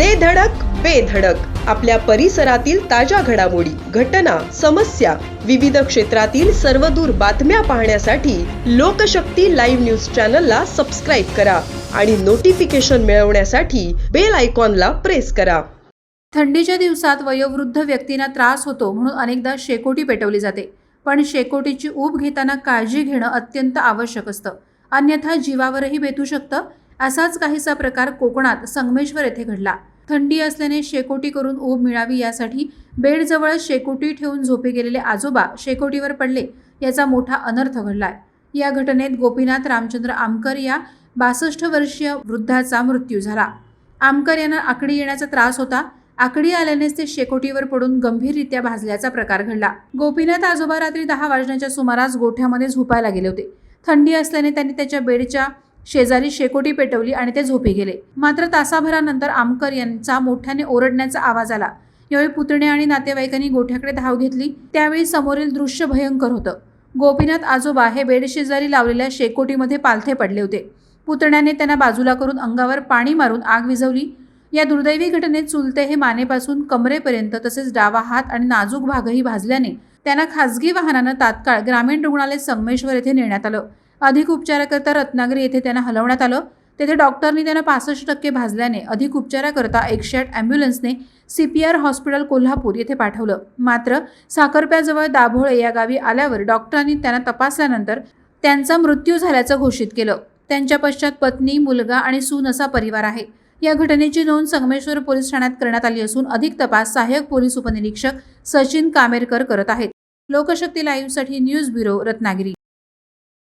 दे धडक बेधडक आपल्या परिसरातील ताज्या घडामोडी घटना समस्या विविध क्षेत्रातील सर्वदूर बातम्या पाहण्यासाठी लोकशक्ती लाईव्ह न्यूज चॅनलला सबस्क्राईब करा आणि नोटिफिकेशन मिळवण्यासाठी बेल आयकॉनला प्रेस करा. थंडीच्या दिवसात वयोवृद्ध व्यक्तींना त्रास होतो म्हणून अनेकदा शेकोटी पेटवली जाते. पण शेकोटीची ऊब घेताना काळजी घेणं अत्यंत आवश्यक असतं. अन्यथा जीवावरही बेतू शकतं असाच काहीसा प्रकार कोकणात संगमेश्वर येथे घडला. थंडी असल्याने शेकोटी करून ऊब मिळावी यासाठी बेडजवळ शेकोटी ठेवून झोपे गेलेले आजोबा शेकोटीवर पडले. याचा मोठा अनर्थ घडलाय. या घटनेत गोपीनाथ रामचंद्र आमकर या बासष्ट वर्षीय वृद्धाचा मृत्यू झाला. आमकर यांना आकडी येण्याचा त्रास होता. आकडी आल्यानेच ते शेकोटीवर पडून गंभीररित्या भाजल्याचा प्रकार घडला. गोपीनाथ आजोबा रात्री दहा वाजण्याच्या सुमारास गोठ्यामध्ये झोपायला गेले होते. थंडी असल्याने त्यांनी त्याच्या बेडच्या शेजारी शेकोटी पेटवली आणि ते झोपी गेले. मात्र तासाभरानंतर आमकर यांचा मोठ्याने ओरडण्याचा आवाज आला. यावेळी पुतणे आणि नातेवाईकांनी गोठ्याकडे धाव घेतली. त्यावेळी समोरील दृश्य भयंकर होतं. गोपीनाथ आजोबा हे बेड शेजारी लावलेल्या शेकोटीमध्ये पालथे पडले होते. पुतण्याने त्यांना बाजूला करून अंगावर पाणी मारून आग विझवली. या दुर्दैवी घटनेत चुलते हे मानेपासून कमरेपर्यंत तसेच डावा हात आणि नाजूक भागही भाजल्याने त्यांना खासगी वाहनानं तात्काळ ग्रामीण रुग्णालय संगमेश्वर येथे नेण्यात आलं. अधिक उपचाराकरता रत्नागिरी येथे त्यांना हलवण्यात आलं. तेथे डॉक्टरनी त्यांना पासष्ट टक्के भाजल्याने अधिक उपचाराकरता एकशे आठ ॲम्ब्युलन्सने C P R hospital Kolhapur येथे पाठवलं. मात्र साखरप्याजवळ दाभोळे या गावी आल्यावर डॉक्टरांनी त्यांना तपासल्यानंतर त्यांचा मृत्यू झाल्याचं घोषित केलं. त्यांच्या पश्चात पत्नी मुलगा आणि सून असा परिवार आहे. या घटनेची नोंद संगमेश्वर पोलीस ठाण्यात करण्यात आली असून अधिक तपास सहाय्यक पोलीस उपनिरीक्षक सचिन कामेरकर करत आहेत. लोकशक्ती लाईव्हसाठी न्यूज ब्युरो रत्नागिरी.